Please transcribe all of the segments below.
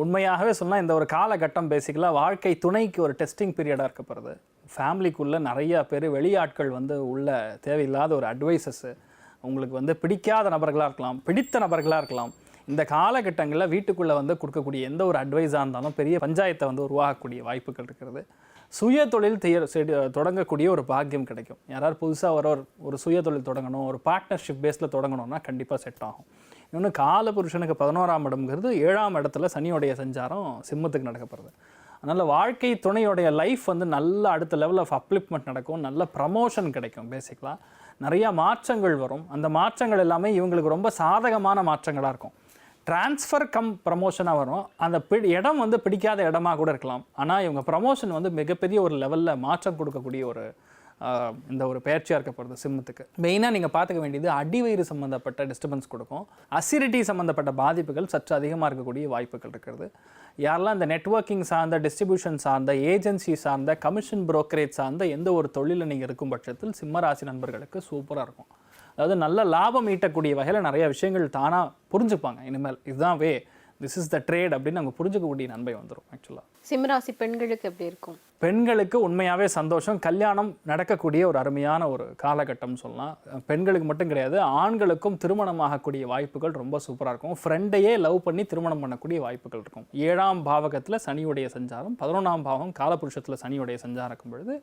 உண்மையாகவே சொன்னால் இந்த ஒரு காலகட்டம் பேசிக்கலாக வாழ்க்கை துணைக்கு ஒரு டெஸ்டிங் பீரியடாக இருக்கப்படுது. ஃபேமிலிக்குள்ளே நிறையா பேர் வெளியாட்கள் வந்து உள்ள தேவையில்லாத ஒரு அட்வைசஸ்ஸு உங்களுக்கு வந்து பிடிக்காத நபர்களாக இருக்கலாம் பிடித்த நபர்களாக இருக்கலாம். இந்த காலகட்டங்களில் வீட்டுக்குள்ளே வந்து கொடுக்கக்கூடிய எந்த ஒரு அட்வைஸாக இருந்தாலும் பெரிய பஞ்சாயத்தை வந்து உருவாகக்கூடிய வாய்ப்புகள் இருக்கிறது. சுய தொழில் தொடங்கக்கூடிய ஒரு பாக்கியம் கிடைக்கும். யாராவது புதுசாக வர ஒரு- சுய தொழில் தொடங்கணும் ஒரு பார்ட்னர்ஷிப் பேஸில் தொடங்கணும்னா கண்டிப்பாக செட் ஆகும். இன்னொன்று கால புருஷனுக்கு பதினோராம் இடம்ங்கிறது ஏழாம் இடத்துல சனியோடைய சஞ்சாரம் சிம்மத்துக்கு நடக்கப்படுது. அதனால் வாழ்க்கை துணையோடைய லைஃப் வந்து நல்ல அடுத்த லெவல் ஆஃப் அப்லிப்மெண்ட் நடக்கும் நல்ல ப்ரமோஷன் கிடைக்கும் பேசிக்கலாக நிறையா மாற்றங்கள் வரும். அந்த மாற்றங்கள் எல்லாமே இவங்களுக்கு ரொம்ப சாதகமான மாற்றங்களாக இருக்கும். ட்ரான்ஸ்ஃபர் கம் ப்ரமோஷனாக வரும். அந்த பி இடம் வந்து பிடிக்காத இடமா கூட இருக்கலாம். ஆனால் இவங்க ப்ரமோஷன் வந்து மிகப்பெரிய ஒரு லெவலில் மாற்றம் கொடுக்கக்கூடிய ஒரு இந்த ஒரு பயிற்சியாக இருக்கப்படுது சிம்மத்துக்கு. மெயினாக நீங்கள் பார்த்துக்க வேண்டியது அடிவயிறு சம்மந்தப்பட்ட டிஸ்டர்பன்ஸ் கொடுக்கும். அசிடிட்டி சம்மந்தப்பட்ட பாதிப்புகள் சற்று அதிகமாக இருக்கக்கூடிய வாய்ப்புகள் இருக்கிறது. யாரெல்லாம் இந்த நெட்வொர்க்கிங் சார்ந்த டிஸ்ட்ரிபியூஷன் சார்ந்த ஏஜென்சி சார்ந்த கமிஷன் புரோக்கரேஜ் சார்ந்த எந்த ஒரு தொழிலில் நீங்கள் இருக்கும் பட்சத்தில் சிம்ம ராசி நண்பர்களுக்கு சூப்பராக இருக்கும். அதாவது நல்ல லாபம் ஈட்டக்கூடிய வகையில் நிறைய விஷயங்கள் தானாக புரிஞ்சுப்பாங்க. இனிமேல் இதுதான் way this is the trade அப்படின்னு அவங்க புரிஞ்சுக்கக்கூடிய நன்மை வந்துடும் ஆக்சுவலாக சிம்மராசி பெண்களுக்கு எப்படி இருக்கும்? பெண்களுக்கு உண்மையாகவே சந்தோஷம் கல்யாணம் நடக்கக்கூடிய ஒரு அருமையான ஒரு காலகட்டம் சொல்லலாம். பெண்களுக்கு மட்டும் கிடையாது ஆண்களுக்கும் திருமணம் ஆகக்கூடிய வாய்ப்புகள் ரொம்ப சூப்பராக இருக்கும். ஃப்ரெண்டையே லவ் பண்ணி திருமணம் பண்ணக்கூடிய வாய்ப்புகள் இருக்கும். ஏழாம் பாவகத்தில் சனியுடைய சஞ்சாரம் பதினொன்றாம் பாவம் காலபுருஷத்தில் சனியுடைய சஞ்சாரம் இருக்கும் பொழுது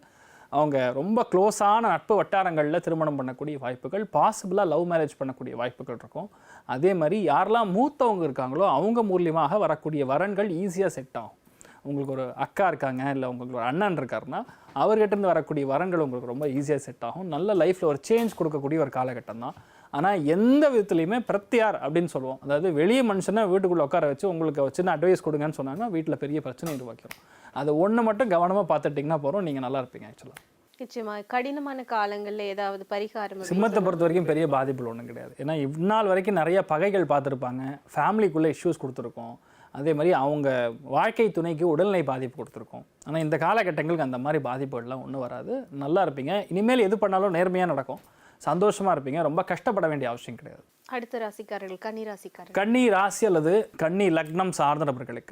அவங்க ரொம்ப க்ளோஸான நட்பு வட்டாரங்களில் திருமணம் பண்ணக்கூடிய வாய்ப்புகள் பாசிபிளாக லவ் மேரேஜ் பண்ணக்கூடிய வாய்ப்புகள் இருக்கும். அதே மாதிரி யாரெல்லாம் மூத்தவங்க இருக்காங்களோ அவங்க மூலியமாக வரக்கூடிய வரன்கள் ஈஸியாக செட் ஆகும். உங்களுக்கு ஒரு அக்கா இருக்காங்க இல்லை உங்களுக்கு ஒரு அண்ணன் இருக்காருன்னா அவர்கிட்டருந்து வரக்கூடிய வரன்கள் உங்களுக்கு ரொம்ப ஈஸியாக செட் ஆகும். நல்ல லைஃப்பில் ஒரு சேஞ்ச் கொடுக்கக்கூடிய ஒரு காலகட்டம் தான். ஆனால் எந்த விதத்துலையுமே பிரத்தியார் அப்படின்னு சொல்லுவோம். அதாவது வெளியே மனுஷனை வீட்டுக்குள்ளே உட்கார வச்சு உங்களுக்கு சின்ன அட்வைஸ் கொடுங்கன்னு சொன்னாங்கன்னா வீட்டில் பெரிய பிரச்சனை உருவாக்கிடும் அது ஒன்று மட்டும் கவனமாக பார்த்துட்டிங்கன்னா போகிறோம் நீங்கள் நல்லா இருப்பீங்க ஆக்சுவலாக நிச்சயமா. கடினமான காலங்கள்ல ஏதாவது பரிகாரம் சிம்மத்தை பொறுத்த வரைக்கும் பெரிய பாதிப்புகள் ஒன்றும் கிடையாது. ஏன்னா இந்நாள் வரைக்கும் நிறைய பகைகள் பார்த்துருப்பாங்க. ஃபேமிலிக்குள்ளே இஷ்யூஸ் கொடுத்துருக்கோம். அதே மாதிரி அவங்க வாழ்க்கை துணைக்கு உடல்நிலை பாதிப்பு கொடுத்துருக்கோம். ஆனால் இந்த காலகட்டங்களுக்கு அந்த மாதிரி பாதிப்புகள்லாம் ஒன்றும் வராது. நல்லா இருப்பீங்க. இனிமேல் எது பண்ணாலும் நேர்மையாக நடக்கும். சந்தோஷமாக இருப்பீங்க. ரொம்ப கஷ்டப்பட வேண்டிய அவசியம் கிடையாது. அடுத்த ராசிக்காரர்கள் கன்னி ராசிக்காரர்கள். கன்னி ராசி அல்லது கன்னி லக்னம் சார்ந்த நபர்களுக்கு.